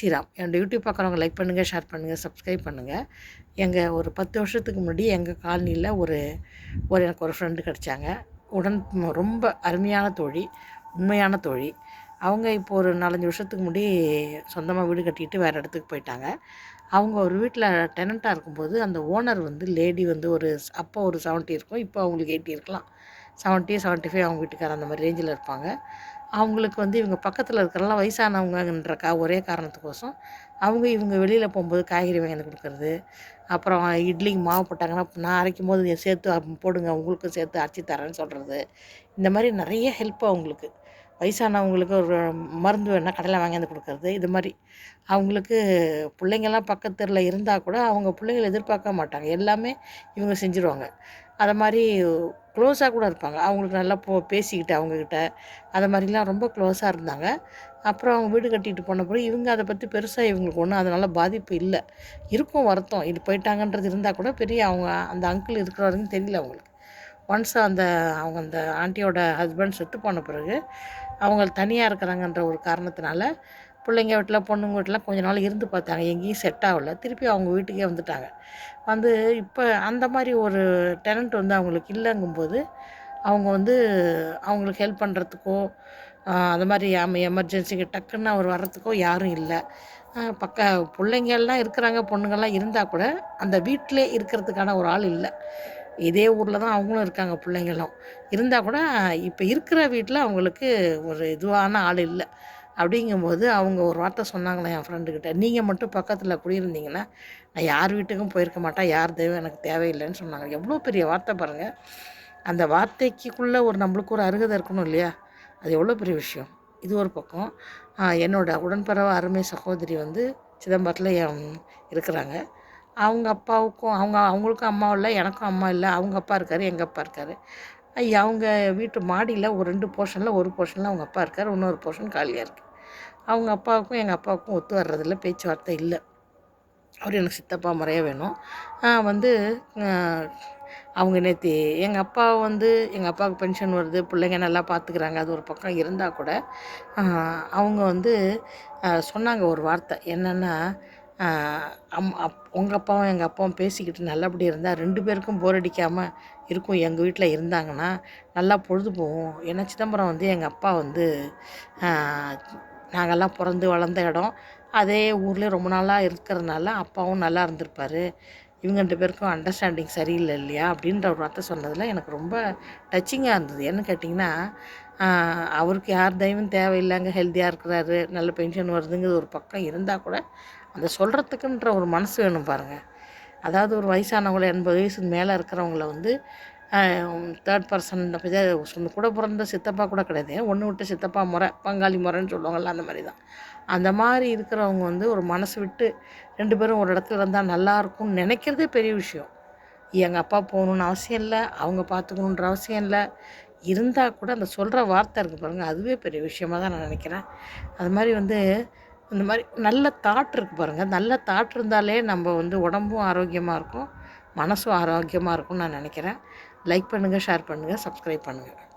ஸ்ரீராம். என்னோடய யூடியூப் பார்க்குறவங்க லைக் பண்ணுங்கள் ஷேர் பண்ணுங்கள் சப்ஸ்கிரைப் பண்ணுங்கள் எங்கள் ஒரு பத்து வருஷத்துக்கு முன்னாடி எங்கள் காலனியில் ஒரு ஒரு எனக்கு ஒரு ஃப்ரெண்டு கிடச்சாங்க. உடன் ரொம்ப அருமையான தோழி உண்மையான தோழி. அவங்க இப்போ ஒரு நாலஞ்சு வருஷத்துக்கு முன்னாடி சொந்தமாக வீடு கட்டிட்டு வேறு இடத்துக்கு போயிட்டாங்க. அவங்க ஒரு வீட்டில் டெனண்ட்டாக இருக்கும்போது அந்த ஓனர் வந்து லேடி வந்து ஒரு அப்போ ஒரு செவன்ட்டி இருக்கும் இப்போ அவங்களுக்கு எயிட்டி இருக்கலாம். செவன்ட்டி செவன்ட்டி ஃபைவ் அவங்க வீட்டுக்காரர் அந்த மாதிரி ரேஞ்சில் இருப்பாங்க. அவங்களுக்கு வந்து இவங்க பக்கத்தில் இருக்கிறலாம் வயசானவங்கன்றக்கா ஒரே காரணத்துக்கோசம். அவங்க இவங்க வெளியில் போகும்போது காய்கறி வாங்கி கொடுக்குறது. அப்புறம் இட்லிக்கு மாவு போட்டாங்கன்னா நான் அரைக்கும் போது சேர்த்து போடுங்க உங்களுக்கும் சேர்த்து அரைச்சி தரேன்னு சொல்கிறது இந்த மாதிரி நிறைய ஹெல்ப் அவங்களுக்கு. வயசானவங்களுக்கு ஒரு மருந்து வேணால் கடையில் வாங்கியாந்து கொடுக்குறது. இது மாதிரி அவங்களுக்கு பிள்ளைங்கள்லாம் பக்கத்தில் இருந்தால் கூட அவங்க பிள்ளைங்கள எதிர்பார்க்க மாட்டாங்க. எல்லாமே இவங்க செஞ்சுருவாங்க. அதை மாதிரி க்ளோஸாக கூட இருப்பாங்க. அவங்களுக்கு நல்லா போ பேசிக்கிட்டு அவங்கக்கிட்ட அதை மாதிரிலாம் ரொம்ப க்ளோஸாக இருந்தாங்க. அப்புறம் அவங்க வீடு கட்டிட்டு போன பிறகு இவங்க அதை பற்றி பெருசாக இவங்களுக்கு ஒன்றும் அதனால் பாதிப்பு இல்லை. இருக்கும் வருத்தம். இது போயிட்டாங்கன்றது இருந்தால் கூட பெரிய அவங்க அந்த அங்கிள் இருக்கிற வரைக்கும் தெரியல அவங்களுக்கு. ஒன்ஸ் அந்த அவங்க அந்த ஆண்டியோட ஹஸ்பண்ட் செத்து போன பிறகு அவங்க தனியாக இருக்கிறாங்கன்ற ஒரு காரணத்தினால பிள்ளைங்க வீட்டில் பொண்ணுங்க வீட்டில் கொஞ்ச நாள் இருந்து பார்த்தாங்க. எங்கேயும் செட் ஆகல. திருப்பி அவங்க வீட்டுக்கே வந்துட்டாங்க. வந்து இப்போ அந்த மாதிரி ஒரு டெனண்ட் வந்து அவங்களுக்கு இல்லைங்கும்போது அவங்க வந்து அவங்களுக்கு ஹெல்ப் பண்ணுறதுக்கோ அது மாதிரி எமர்ஜென்சிக்கு டக்குன்னு அவர் வர்றதுக்கோ யாரும் இல்லை. பக்க பிள்ளைங்கள்லாம் இருக்கிறாங்க பொண்ணுங்கள்லாம் இருந்தால் கூட அந்த வீட்டிலே இருக்கிறதுக்கான ஒரு ஆள் இல்லை. இதே ஊரில் தான் அவங்களும் இருக்காங்க பிள்ளைங்களும். இருந்தால் கூட இப்போ இருக்கிற வீட்டில் அவங்களுக்கு ஒரு இதுவான ஆள் இல்லை. அப்படிங்கும்போது அவங்க ஒரு வார்த்தை சொன்னாங்களே என் ஃப்ரெண்டுக்கிட்ட நீங்கள் மட்டும் பக்கத்தில் குடியிருந்தீங்கன்னா நான் யார் வீட்டுக்கும் போயிருக்க மாட்டேன் யார் தெய்வம் எனக்கு தேவையில்லைன்னு சொன்னாங்க. எவ்வளோ பெரிய வார்த்தை பாருங்கள் அந்த வார்த்தைக்குள்ளே ஒரு நம்மளுக்கு ஒரு அருகதை இருக்கணும் இல்லையா? அது எவ்வளோ பெரிய விஷயம். இது ஒரு பக்கம். என்னோட உடன்பறவை அருமை சகோதரி வந்து சிதம்பரத்தில் இருக்கிறாங்க. அவங்க அப்பாவுக்கும் அவங்க அவங்களுக்கும் அம்மா இல்லை எனக்கும் அம்மா இல்லை. அவங்க அப்பா இருக்கார் எங்கள் அப்பா இருக்கார். அவங்க வீட்டு மாடியில் ஒரு ரெண்டு போர்ஷனில் ஒரு போர்ஷனில் அவங்க அப்பா இருக்கார் இன்னொரு போர்ஷன் காலியாக இருக்குது அவங்க அப்பாவுக்கும் எங்கள் அப்பாவுக்கும் ஒத்து வர்றதில்ல பேச்சுவார்த்தை இல்லை. அவர் எனக்கு சித்தப்பா முறையாக வேணும். வந்து அவங்க நேற்று எங்கள் அப்பா வந்து எங்கள் அப்பாவுக்கு பென்ஷன் வருது பிள்ளைங்க நல்லா பார்த்துக்கிறாங்க அது ஒரு பக்கம் இருந்தால் கூட அவங்க வந்து சொன்னாங்க ஒரு வார்த்தை என்னென்னா அம் அப் உங்கள் அப்பாவும் எங்கள் அப்பாவும் பேசிக்கிட்டு நல்லபடி இருந்தால் ரெண்டு பேருக்கும் போர் அடிக்காமல் இருக்கும். எங்கள் வீட்டில் இருந்தாங்கன்னா நல்லா பொழுது போகும் ஏன்னா சிதம்பரம் வந்து எங்கள் அப்பா வந்து நாங்கள்லாம் பிறந்து வளர்ந்த இடம். அதே ஊர்லேயே ரொம்ப நாளாக இருக்கிறதுனால அப்பாவும் நல்லா இருந்திருப்பார். இவங்க ரெண்டு பேருக்கும் அண்டர்ஸ்டாண்டிங் சரியில்லை இல்லையா? அப்படின்ற ஒரு வார்த்தை சொன்னதில் எனக்கு ரொம்ப டச்சிங்காக இருந்தது. ஏன்னு கேட்டிங்கன்னா அவருக்கு யார் தெய்வம் தேவையில்லைங்க ஹெல்த்தியாக இருக்கிறாரு நல்ல பென்ஷன் வருதுங்கிறது ஒரு பக்கம் இருந்தால் கூட அந்த சொல்கிறதுக்குன்ற ஒரு மனசு வேணும் பாருங்கள் அதாவது ஒரு வயசானவங்கள எண்பது வயசுக்கு மேலே இருக்கிறவங்கள வந்து தேர்ட் பர்சன் சொன்ன கூட பிறந்த சித்தப்பா கூட கிடையாது. ஒன்று விட்டு சித்தப்பா முறை பங்காளி முறைன்னு சொல்லுவாங்கள்ல அந்த மாதிரி தான். அந்த மாதிரி இருக்கிறவங்க வந்து ஒரு மனசு விட்டு ரெண்டு பேரும் ஒரு இடத்துல இருந்தால் நல்லாயிருக்கும்னு நினைக்கிறதே பெரிய விஷயம். எங்கள் அப்பா போகணுன்னு அவசியம் இல்லை அவங்க பார்த்துக்கணுன்ற அவசியம் இல்லை. இருந்தால் கூட அந்த சொல்கிற வார்த்தை இருக்குது பாருங்கள் அதுவே பெரிய விஷயமாக தான் நான் நினைக்கிறேன். அது மாதிரி வந்து இந்த மாதிரி நல்ல தாட் இருக்குது பாருங்கள் நல்ல தாட் இருந்தாலே நம்ம வந்து உடம்பும் ஆரோக்கியமாக இருக்கும் மனசும் ஆரோக்கியமாக இருக்கும்னு நான் நினைக்கிறேன். லைக் பண்ணுங்கள் ஷேர் பண்ணுங்கள் சப்ஸ்கிரைப் பண்ணுங்கள்